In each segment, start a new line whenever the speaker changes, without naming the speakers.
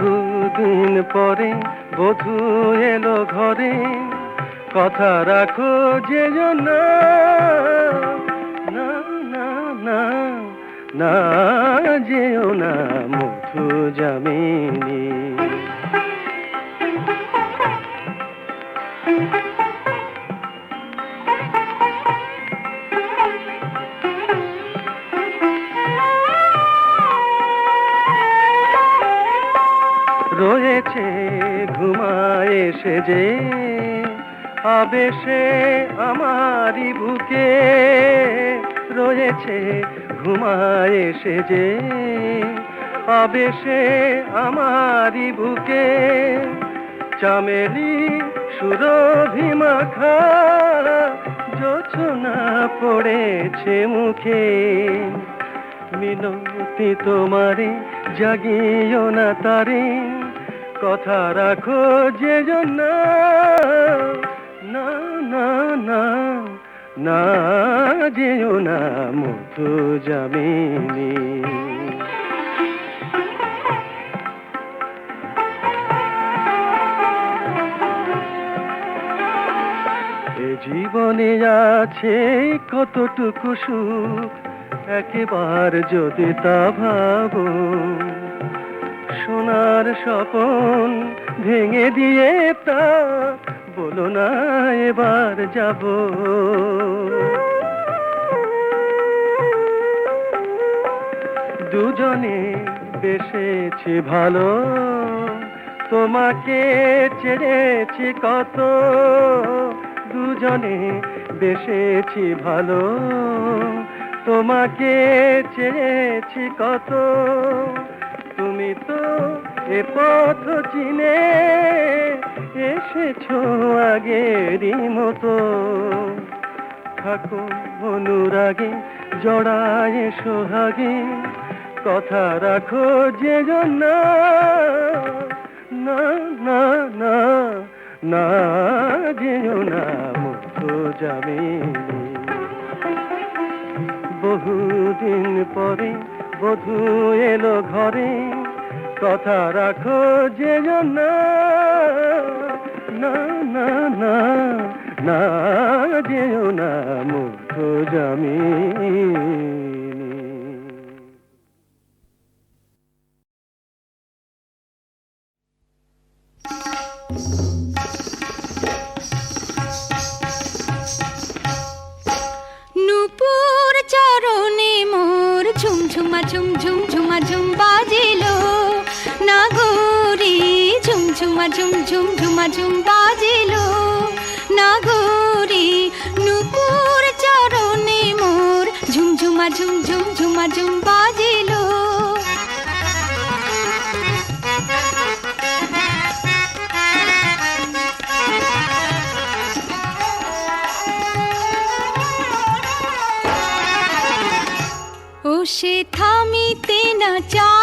বহুদিন পরে বধু এলো ঘরে। কথা রাখো যে না। না না না না, যেও না, মধু যামিনী ঘুমায় সে যে আবেশে আমারই বুকে রয়েছে ঘুমায় যে আবেশে আমারই বুকে চামেলি সুরভি মাখা জোছনা পড়েছে মুখে। মিনতি তোমারে জাগিও না তারে। কথা রাখো যে জন্য। না না না না যেও না মধু যামিনী এ জীবনে আছে কতটুকু সুখ, একবার যদি তা ভাবো। সোনার স্বপন ভেঙে দিয়ে তা বলো না, এবার যাব। দুজনে বেসেছি ভালো, তোমাকে ছেড়েছি কত। দুজনে বেসেছি ভালো, তোমাকে চেয়েছি কত। তো এ পথ চিনে এসেছ আগেরই মতো। থাকো অনুরাগে, জড়ায় সোহাগে, কথা রাখো যে জন্য। না না না না, যেও না মুক্ত যামিনী বহুদিন পরে বধু এলো ঘরে। কথা রাখো যে জন্য না না না না, যেও না মুখ জামিনী।
নুপুর চরণে মোর ঝুমঝুমা ঝুম ঝুম ঝুমা ঝুম বাজিল। ঝুমঝুমা ঝুম ঝুম ঝুমা ঝুম বাজিল নাগরি নুপুর চরণে মোর। ঝুমঝুমা ঝুম ঝুম ঝুমা ঝুম বাজিল। ও সে থামিতে না চায়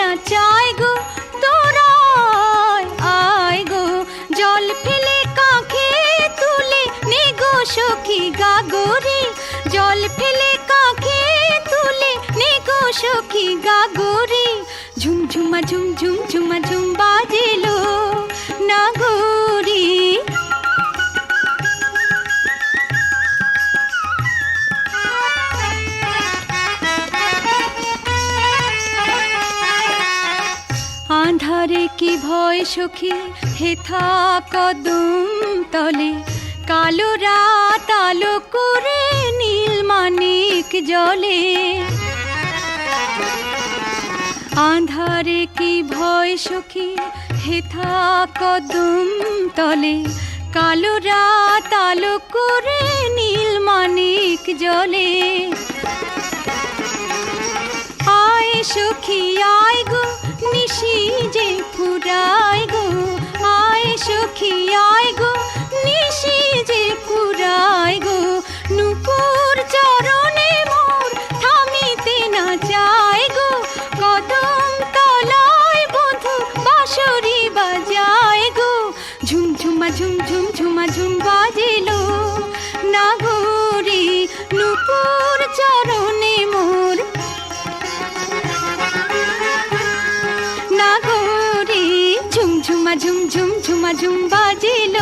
না চায় গো তোরা আয় গো। জল ফেলে কাঁখে তুলে নে গো সখী গাগরে। জল ফেলে কাঁখে তুলে নে গো সখী গাগরে। ঝুমঝুমা ঝুম কারে কি ভয় সখী? হেথা কদম তলে। কালো রাত আলো করে নীল মানিক জলে। আধারে কি ভয় সখী? হেথা কদম তলে। কালো রাত
আলো করে নীল মানিক জলে। আয় সখী, আয় গো। নিশি যে ফুরায় গো আয় সখী আয় গো। মিশি যে ফুরায় গো ঝুম বাজিল।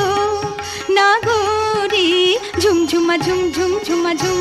নাগরি ঝুম ঝুমা ঝুম ঝুম ঝুমা ঝুম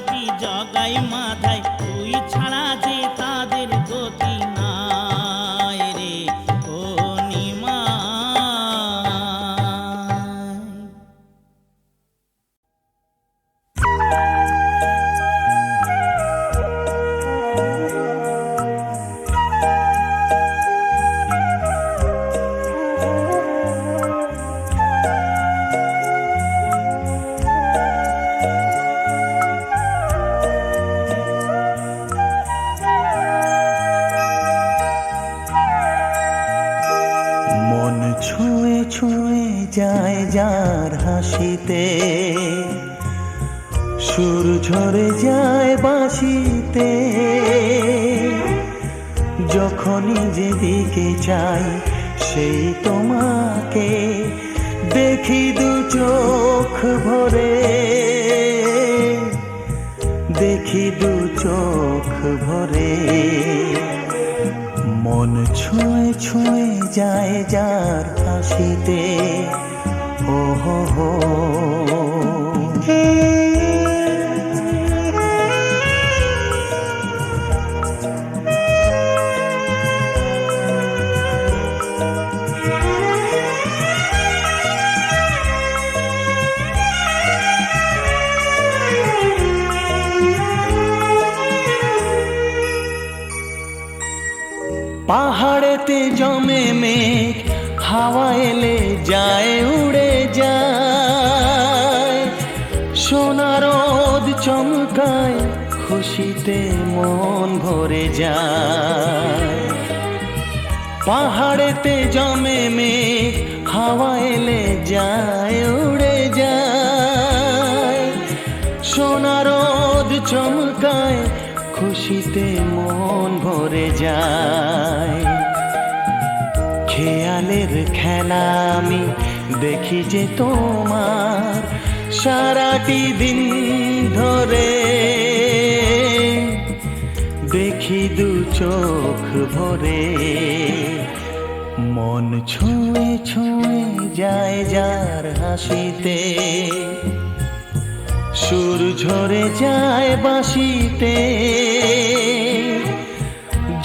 পাপি জগাই মাধাই
দেখি দু চোখ ভরে। দেখি দু চোখ ভরে। মন ছুঁয়ে ছুঁয়ে যায় যার হাসিতে। ও হো হো। জমে মেঘ, হাওয়া এলে যায়, উড়ে যায়। সোনারদ চমকায়, খুশিতে মন ভরে যায়। পাহাড়েতে জমে মেঘ, হাওয়া এলে যায়, উড়ে যায়। সোনারোদ চমকায়, খুশিতে মন ভরে যায়। খেয়ালের খেলা আমি দেখি যে তোমার সারাটি দিন ধরে। দেখি দু চোখ ভরে, মন ছুঁয়ে ছুঁয়ে যায় যার হাসিতে। সুর ঝরে যায় বাসিতে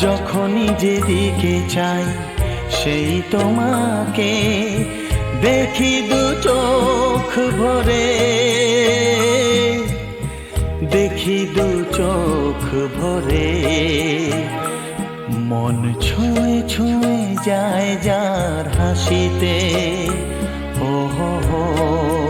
যখনই যেদিকে চাই সেই তোমাকে দেখি দু চোখ ভরে। দেখি দু চোখ ভরে। মন ছুঁয়ে ছুঁয়ে যায় যার হাসিতে। ও হো হো।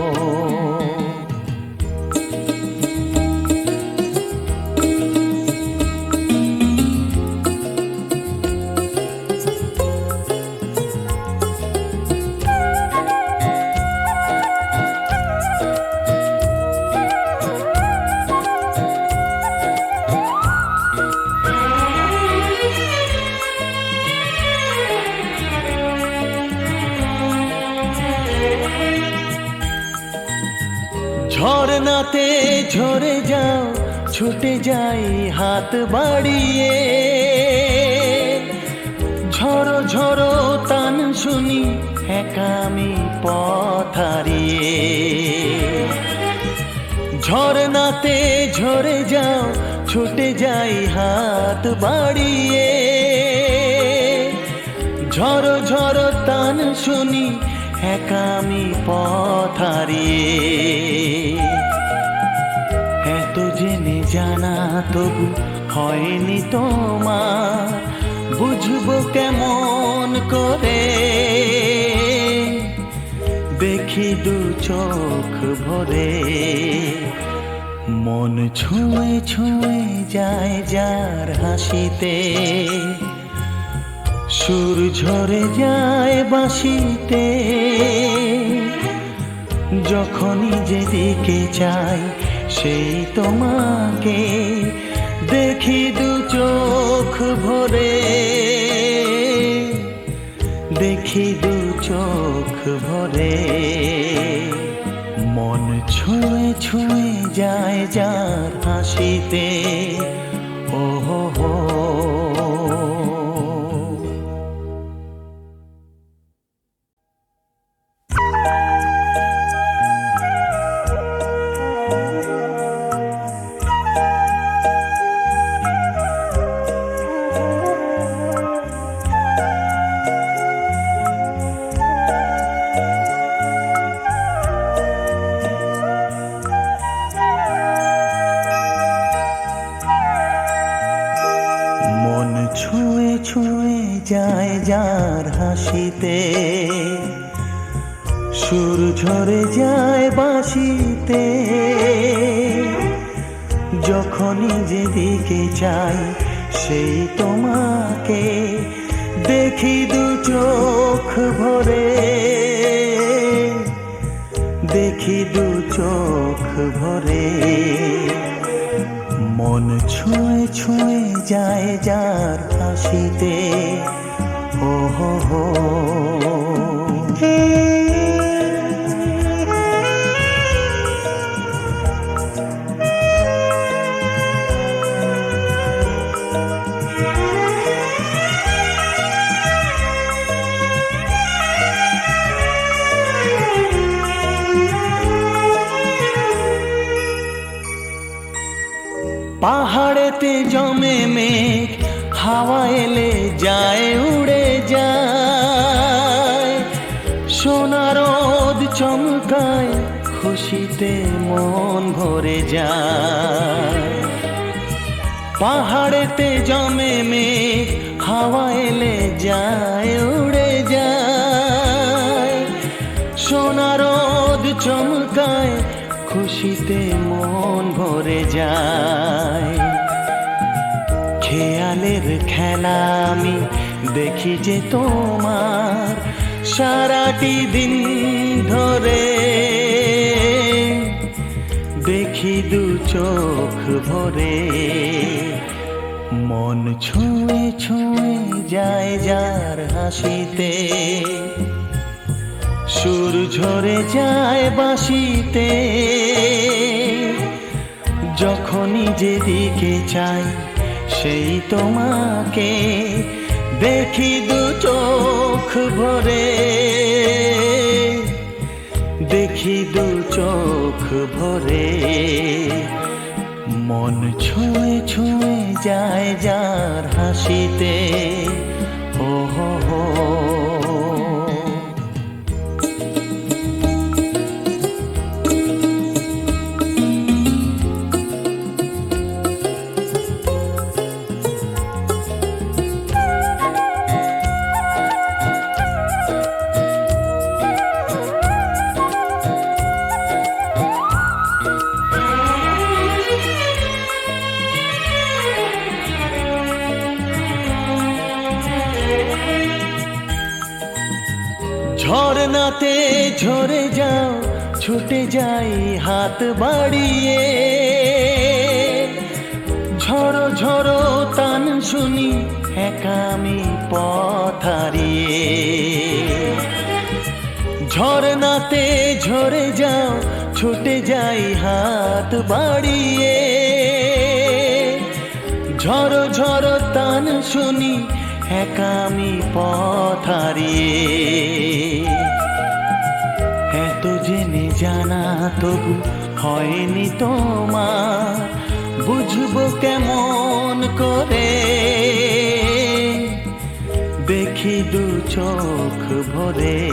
ঝরে যাও, ছুটে যাই হাত বাড়িয়ে। ঝড়ো ঝড়ো তান শুনি একা আমি পথ হারিয়ে। ঝর্ণাতে ঝরে যাও, ছুটে যাই হাত বাড়িয়ে। ঝড়ো ঝড়ো তান শুনি একা আমি পথ হারিয়ে। এত জেনে জানা তবু হয়নি তোমার। বুঝব কেমন করে। দেখি দু চোখ ভরে। মন ছুঁয়ে ছুঁয়ে যায় যার হাসিতে। সুর ঝরে যায় বাঁশিতে। যখনই যেদিকে চাই সেই তোমাকে দেখি দু চোখ ভরে। দেখি দু চোখ ভরে। মন ছুঁয়ে ছুঁয়ে যায় যার হাসিতে। যখনই যেদিকে চাই, সেই তোমাকে দেখি দু চোখ ভরে। দেখি দু চোখ ভরে। মন ছুঁয়ে ছুঁয়ে যায় যার হাসিতে। ও হো হো। পাহাড়েতে জমে মেঘ, হাওয়া এলে যায়, উড়ে যায়। সোনার রোদ চমকায়, খুশিতে মন ভরে যায়। পাহাড়েতে জমে মেঘ, হাওয়া এলে যায়, উড়ে যায়। সোনা রোদ চমকায়, খুশিতে মন ভরে যায়। খেয়ালের খেলা আমি দেখি যে তোমার সারাটি দিন ধরে। দেখি দু চোখ ভরে, মন ছুঁয়ে ছুঁয়ে যায় যার হাসিতে। সুর ঝরে যায় বাঁশিতে। যখনই যেদিকে চাই সেই তোমাকে দেখি দু চোখ ভরে। দেখি দু চোখ ভরে। মন ছুঁয়ে ছুঁয়ে যায় যার হাসিতে। ও হো হো। যাই হাত বাড়িয়ে। ঝড়ো ঝড়ো তান শুনি একা আমি পথ হারিয়ে। ঝর্ণাতে ঝরে যাও, ছুটে যাই হাত বাড়িয়ে। ঝড়ো ঝড়ো তান শুনি একা আমি পথ হারিয়ে। জেনে জানা তবু হয়নি তোমার। বুঝব কেমন করে? দেখি দু চোখ ভরে।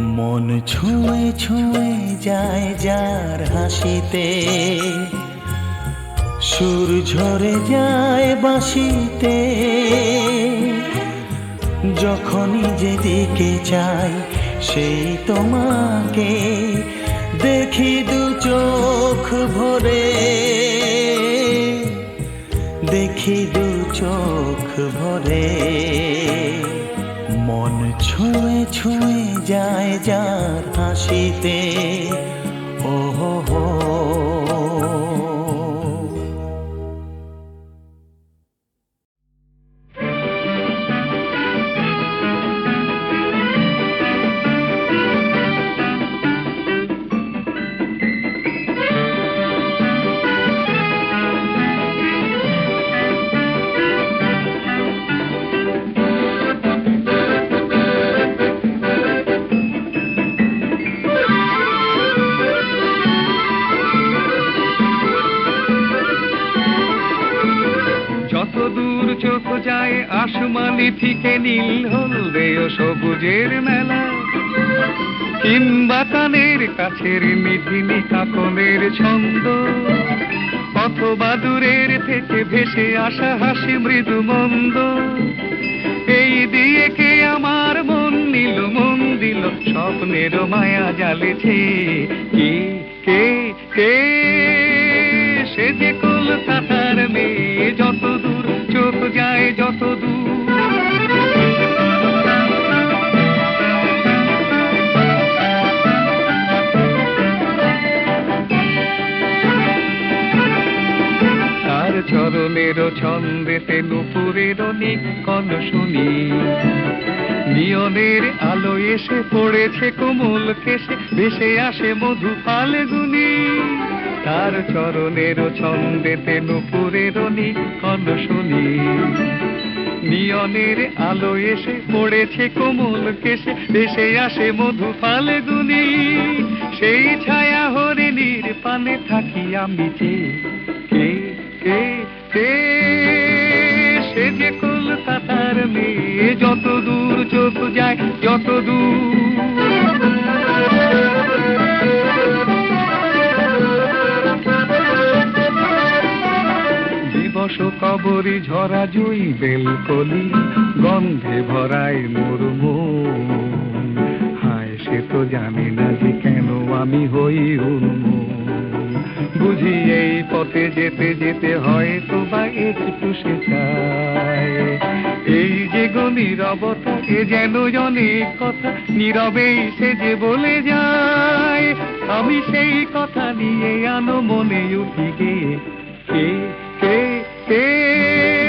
মন ছুঁয়ে ছুঁয়ে যায় যার হাসিতে। সুর ঝরে যায় বাঁশিতে। যখনই যেদিকে চাই সেই তোমাকে দেখি দু চোখ ভরে। দেখি দু চোখ ভরে। মন ছুঁয়ে ছুঁয়ে যায় যার হাসিতে।
আসমানি নীল হলদে ও সবুজের মেলা। কিংবা কানের কাছের মিঠিনি কাকনের ছন্দ। অথবা দূরের থেকে ভেসে আসা হাসি মৃদু মন্দ। এই দিয়ে কে আমার মন নিল, মন দিল, স্বপ্নের মায়া জালেছে কে কে কে? সে যে কলকাতার মেয়ে। চরণের ছন্দেতে নুপুরের নিকন শুনি। নিয়নের আলো এসে পড়েছে কোমল কেসে ভেসে আসে মধু ফাল্গুনি। তার চরণের ছন্দেতে নুপুরের নিকন শুনি। নিয়নের আলো এসে পড়েছে কোমল কেসে ভেসে আসে মধু ফাল্গুনি। সেই ছায়া হরিণীর পানে থাকি আমি যে, কে কে কে সে যে কলকাতার মেয়ে, যত দূর চোখ যায়, যত দূর। দিবস কবরী ঝরা জুই বেলকলি, গন্ধে ভরায় মোর হায়, সে তো জানি না যে কেন আমি হই বুঝি এই পথে যেতে যেতে হয়তো বা একটু চায়। এই যে গো নীরবতা, এ যেন অনেক কথা, নীরবেই সে যে বলে যায়। আমি সেই কথা নিয়ে আনো মনে উঠি গে কে কে কে?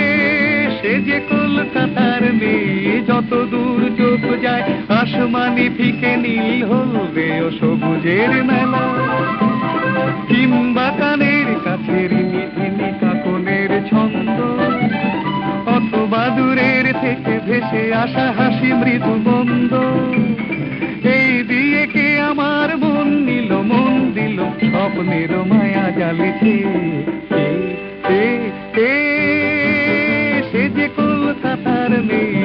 সে যে কলকাতার মেয়ে, যত দূর চোখ যায়, আসমানি ফিকে নীল হলবে ও সবুজের মেলা। কিংবা কানের কাছের কাকনের ছন্দ। অথবা দূরের থেকে ভেসে আসা হাসি মৃদু বন্ধ এই দিয়ে কে আমার মন নিল, মন দিল, স্বপ্নের মায়া জালেছে। Out of me.